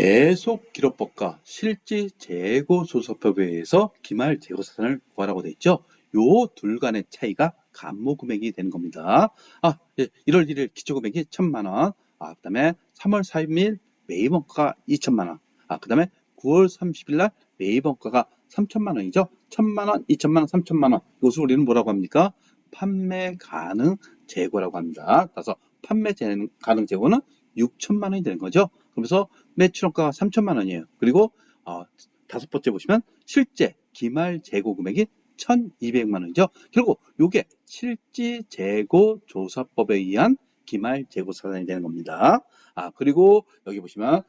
계속 기록법과 실지 재고 조서법에 의해서 기말 재고 자산을 구하라고 돼 있죠. 요 둘 간의 차이가 감모 금액이 되는 겁니다. 아, 예, 1월 1일 기초 금액이 1천만 원. 아, 그다음에 3월 3일 매입원가가 2천만 원. 아, 그다음에 9월 30일 날 매입원가가 3천만 원이죠. 1천만 원, 2천만 원, 3천만 원. 이것을 우리는 뭐라고 합니까? 판매 가능 재고라고 합니다. 그래서 판매 재- 가능 재고는 6천만 원이 되는 거죠. 그러면서 매출원가가 3천만 원이에요. 그리고 어, 다섯 번째 보시면 실제 기말 재고 금액이 1,200만 원이죠. 결국 요게 실지 재고 조사법에 의한 기말 재고 사산이 되는 겁니다. 아, 그리고 여기 보시면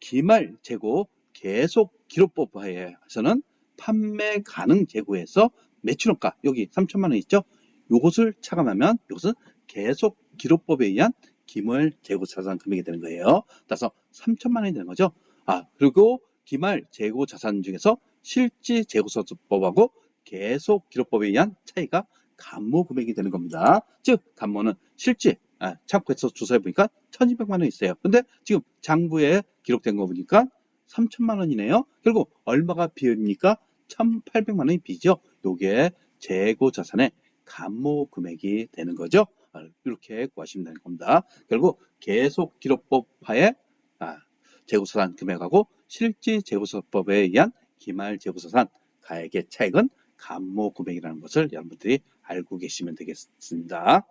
기말 재고 계속 기록법 하에서는 판매 가능 재고에서 매출원가 여기 3천만 원 있죠? 요것을 차감하면 이것은 계속 기록법에 의한 기말 재고 자산 금액이 되는 거예요. 따라서 3천만 원이 되는 거죠. 아, 그리고 기말 재고 자산 중에서 실지 재고서법하고 계속 기록법에 의한 차이가 감모 금액이 되는 겁니다. 즉, 감모는 실지, 아, 참고해서 조사해 보니까 1200만 원 있어요. 근데 지금 장부에 기록된 거 보니까 3천만 원이네요. 결국 얼마가 비입니까? 1800만 원이 비죠. 요게 재고 자산의 감모 금액이 되는 거죠. 아, 이렇게 구하시면 되는 겁니다. 결국 계속 기록법 하에 아, 재고자산 금액하고 실지 재고서법에 의한 기말 재고자산 가액의 차액은 감모 금액이라는 것을 여러분들이 알고 계시면 되겠습니다.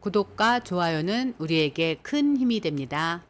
구독과 좋아요는 우리에게 큰 힘이 됩니다.